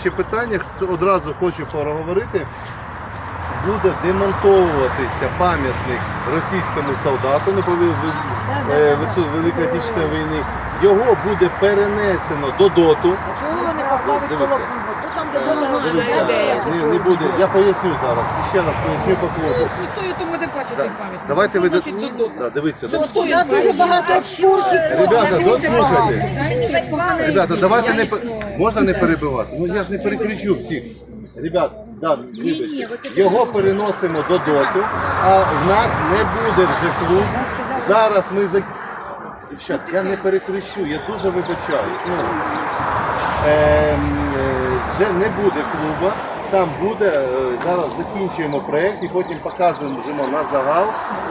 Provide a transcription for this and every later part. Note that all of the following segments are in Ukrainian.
ще питаннях одразу хочу проговорити. Буде демонтовуватися пам'ятник російському солдату на пові- ви- е, вису- Великої Отечественної війни. Його буде перенесено до доту. А чого його не поставить коло Дивіться. Не, не буде. Я поясню зараз. Ще раз поясню по клубу. Ніхто його тому не бачить Да. Давайте ви до- да, дивіться. Що Я дуже багато екскурсій. Ребята, дослухайте. Ребята, давайте не можна не перебивати. Ну я ж не перекричу всіх. Ребят, да, вибачте. Його переносимо до доту, а в нас не буде вже клуб. Зараз ми за Дівчат, я не перекричу, я дуже вибачаюсь. Ну, ем, вже не буде клуба. Там буде, е, зараз закінчуємо проєкт і потім показуємо на загал.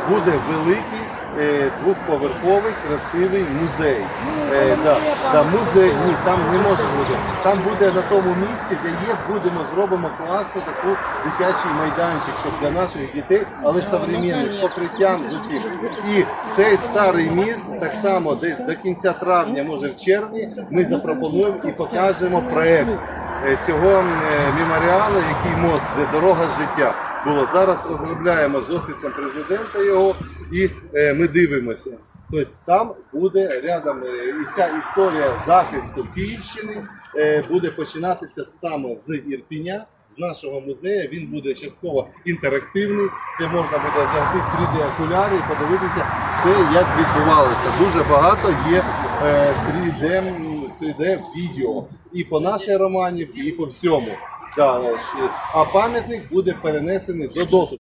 Буде великий е, двохповерховий красивий музей. Е, да, да, музей, ні, там не може бути. Там буде на тому місці, де є, будемо зробимо класну таку дитячий майданчик, щоб для наших дітей, але современний, з покриттям з усім. І цей старий міст так само десь до кінця травня, може в червні, ми запропонуємо і покажемо проект е, цього м, е, меморіалу, який мост, де дорога життя. Було зараз розробляємо з офісом президента його, і е, ми дивимося. Тобто там буде рядом е, і вся історія захисту Київщини е, буде починатися саме з Ірпіня, з нашого музею. Він буде частково інтерактивний, де можна буде одягти 3D-окуляри і подивитися все, як відбувалося. Дуже багато є е, 3D, м, 3D відео і по нашій Романівці, і по всьому. Да, а пам'ятник буде перенесений до доту.